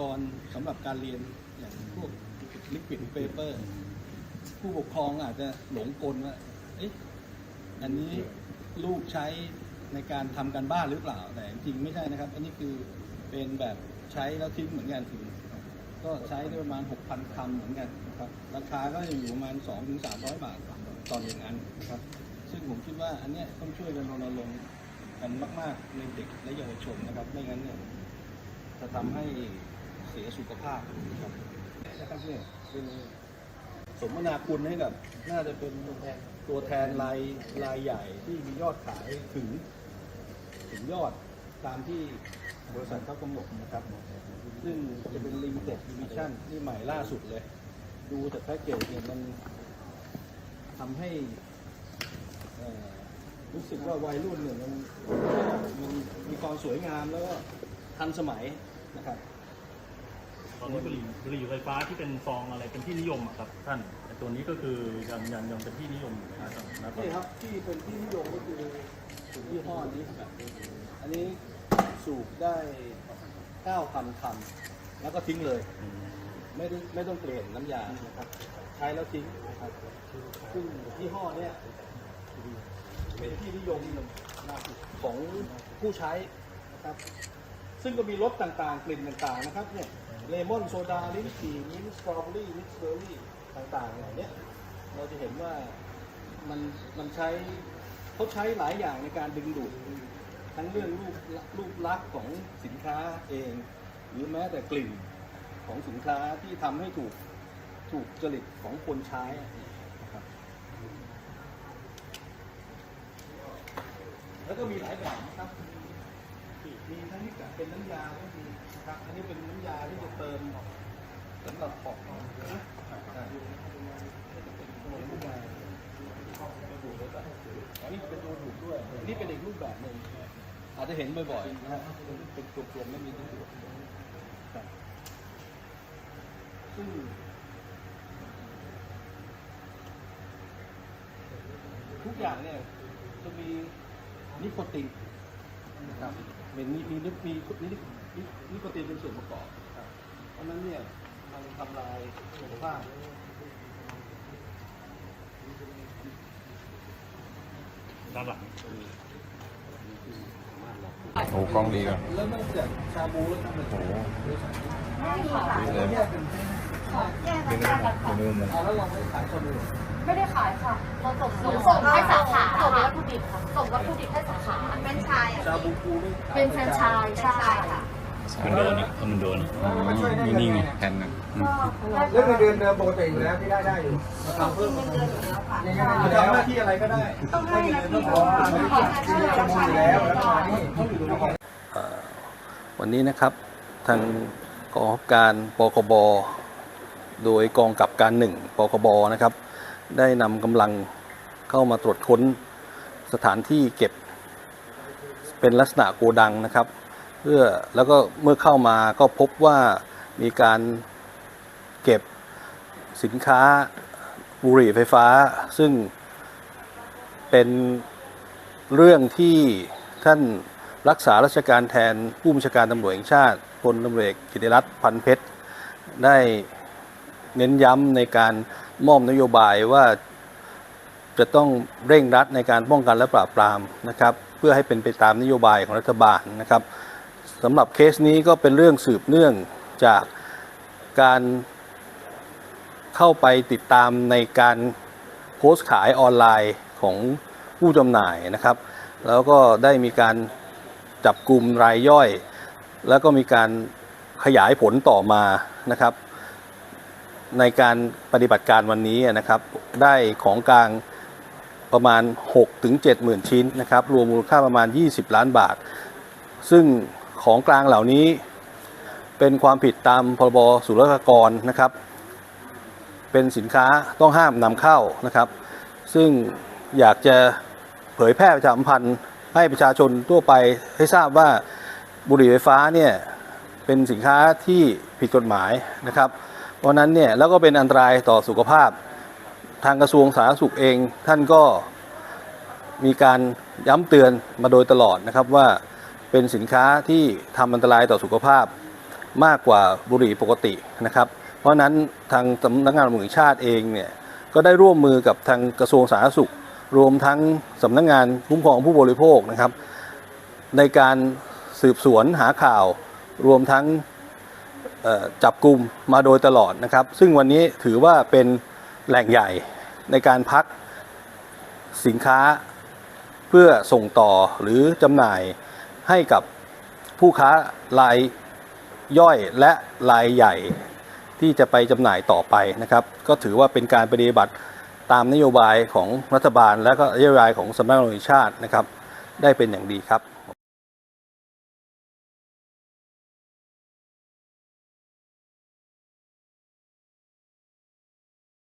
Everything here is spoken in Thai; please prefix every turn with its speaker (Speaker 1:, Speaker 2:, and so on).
Speaker 1: กรณ์สำหรับการเรียนอย่างพวกลิควิดเปเปอร์ ผู้ปกครองอาจจะหลงกลว่าเอ๊ะอันนี้ลูกใช้ในการทำการบ้านหรือเปล่า แต่จริงๆไม่ใช่นะครับ อันนี้คือเป็นแบบใช้แล้วทิ้งเหมือนกันคือก็ใช้ได้ประมาณ 6,000คำเหมือนกันนะครับราคาก็ยังอยู่ประมาณ 2-300 บาทต่อหนึ่งอันนะครับ ซึ่งผมคิดว่าอันเนี้ยต้องช่วยกันรณรงค์กันมาก ๆ ในเด็กและเยาวชนนะครับ ไม่งั้นเนี่ยจะทำให้ เสียสุขภาพนะครับนะครับเนี่ยเป็นสมนาคุณให้กับน่าจะเป็นตัวแทนรายรายใหญ่ที่มียอดขายถึง ถึงยอดตามที่บริษัทเขากำหนดนะครับ ซึ่งจะเป็น limited edition นี่ใหม่ล่าสุดเลย ดูจากแพ็กเกจเนี่ยมันทำให้รู้สึกว่าวัยรุ่นเนี่ยมันมันมีความสวยงามแล้วก็ทันสมัยนะครับ
Speaker 2: ตอนนี้บุหรี่บุหรี่ไฟฟ้าที่เป็นฟองอะไรเป็นที่นิยมอะครับท่านแต่ตัวนี้ก็คือยังยังยังเป็นที่นิยมอยู่นะครับณตอน
Speaker 1: นี่
Speaker 2: นี้
Speaker 1: ครับที่เป็นที่นิยมก็คือสูบยี่ห้อนี้ครับอันนี้สูบได้ 9,000คำแล้วก็ทิ้งเลย
Speaker 2: อืม
Speaker 1: ไม่ได้ไม่ต้องเปลี่ยนน้ำยานะครับ ใช้แล้วทิ้งนะครับซึ่งยี่ห้อเนี้ยเป็นที่นิยมของผู้ใช้นะครับ ซึ่งก็มีรสต่างๆ กลิ่นต่างๆนะครับเนี่ย เลมอนโซดาลิ้นจี่มิ้นท์สตรอเบอรี่มิกซ์เบอร์รี่ต่างๆเหล่านี้เราจะเห็นว่ามันมันใช้เขาใช้หลายอย่างในการดึงดูดทั้งเรื่องรูปรูปลักษณ์ของสินค้าเอง หรือแม้แต่กลิ่นของสินค้าที่ทำให้ถูกถูกจริตของคนใช้นะครับแล้วก็มีหลายแบบนะครับ มีทั้งที่แบบเป็นน้ำยาก็มีนะครับ อันนี้เป็นน้ำยาที่จะเติมสำหรับปอกนะอ่าอันนี้เป็นตัวถูกด้วยอันนี้เป็นอีกรูปแบบหนึ่งอาจจะเห็นบ่อยๆนะฮะเป็นตัวกลมๆไม่มีที่ถูกซึ่งทุกอย่างเนี่ยจะมีนิโคติน ครับเป็นมีมีมีมีมีมีนิโคตินเป็นส่วนประกอบครับเพราะฉะนั้นเนี่ยมันทำลายสุขภาพ
Speaker 2: ด้านหลัง
Speaker 3: โอ้กล้องดีก่อน
Speaker 1: แล้วนอกจากชาบูแล้วทำอะไร
Speaker 3: โอ้โห
Speaker 4: ไม่ค่ะ
Speaker 3: ดีเลย
Speaker 1: แยกเป็น
Speaker 4: แยกกันแยกกันค่ะ
Speaker 3: ดูมุม
Speaker 1: เอาแล้วเราไม่ขายคนอื่น
Speaker 4: ไม่ได้ขายค่ะ เราส่งส่งให้สาขาส่ งวัตถุดิบค่ะส่งวัตถุดิบให้สาขาเป็นชาย
Speaker 1: ชาบูกูนี่
Speaker 4: เป็นแฟรนไชส์ใช่ค่ะ
Speaker 2: มันโดนอีกมันโดน
Speaker 3: นี่นี่ไงแผ่นหนึงอืม
Speaker 5: เรื่องเงินเดือนเดิมปกติอยู่แล้วที่ได้ได้อยู่
Speaker 1: มาทำเพิ่มมา
Speaker 4: เงินอยู่แล้วค่ะ
Speaker 5: ยังไง
Speaker 1: จะ
Speaker 5: อยู่แล้ว
Speaker 1: ทำหน้าที่อะไรก็ได้
Speaker 4: ต้องให้นะพี่
Speaker 5: อ๋อไม่ได้ที่มีข้อมูลอยู่แล้วแล้วก็มานี่
Speaker 1: วันนี้นะครับทางกองบังคับการปคบโดยกองกับการหนึ่งปคบนะครับ ได้นำกำลังเข้ามาตรวจค้น สถานที่เก็บเป็นลักษณะโกดังนะครับ เพื่อแล้วก็เมื่อเข้ามาก็พบว่ามีการเก็บสินค้าบุหรี่ไฟฟ้า ซึ่งเป็นเรื่องที่ท่านรักษาราชการแทนผู้บัญชาการตำรวจแห่งชาติพลตำรวจเอกกิติรัตน์พันเพชร ได้เน้นย้ำในการมอบนโยบายว่า จะต้องเร่งรัดในการป้องกันและปราบปรามนะครับ เพื่อให้เป็นไปตามนโยบายของรัฐบาลนะครับสำหรับเคสนี้ก็เป็นเรื่องสืบเนื่องจากการเข้าไปติดตามในการโพสต์ขายออนไลน์ของผู้จำหน่ายนะครับ แล้วก็ได้มีการจับกลุ่มรายย่อย แล้วก็มีการขยายผลต่อมานะครับ ในการปฏิบัติการวันนี้นะครับ ได้ของกลาง ประมาณ6ถึง7หมื่นชิ้นนะครับรวมมูลค่าประมาณ 20 ล้านบาท ซึ่งของกลางเหล่านี้เป็นความผิดตามพรบศุลกากรนะครับ เป็นสินค้าต้องห้ามนำเข้านะครับ ซึ่งอยากจะเผยแพร่ประชาสัมพันธ์ให้ประชาชนทั่วไปให้ทราบว่าบุหรี่ไฟฟ้าเนี่ยเป็นสินค้าที่ผิดกฎหมายนะครับ เพราะนั้นเนี่ยแล้วก็เป็นอันตรายต่อสุขภาพ ทางกระทรวงสาธารณสุขเองท่านก็มีการย้ำเตือนมาโดยตลอดนะครับว่าเป็นสินค้าที่ทำอันตรายต่อสุขภาพมากกว่าบุหรี่ปกตินะครับ เพราะฉะนั้นทางสำนักงานตำรวจแห่งชาติเองเนี่ยก็ได้ร่วมมือกับทางกระทรวงสาธารณสุข รวมทั้งสำนักงานคุ้มครองผู้บริโภคนะครับ ในการสืบสวนหาข่าว รวมทั้งจับกลุ่มมาโดยตลอดนะครับ ซึ่งวันนี้ถือว่าเป็น แหล่งใหญ่ในการพักสินค้าเพื่อส่งต่อหรือจำหน่ายให้กับผู้ค้ารายย่อยและรายใหญ่ที่จะไปจำหน่ายต่อไปนะครับ ก็ถือว่าเป็นการปฏิบัติตามนโยบายของรัฐบาลและก็นโยบายของสำนักงานตำรวจแห่งชาตินะครับ ได้เป็นอย่างดีครับ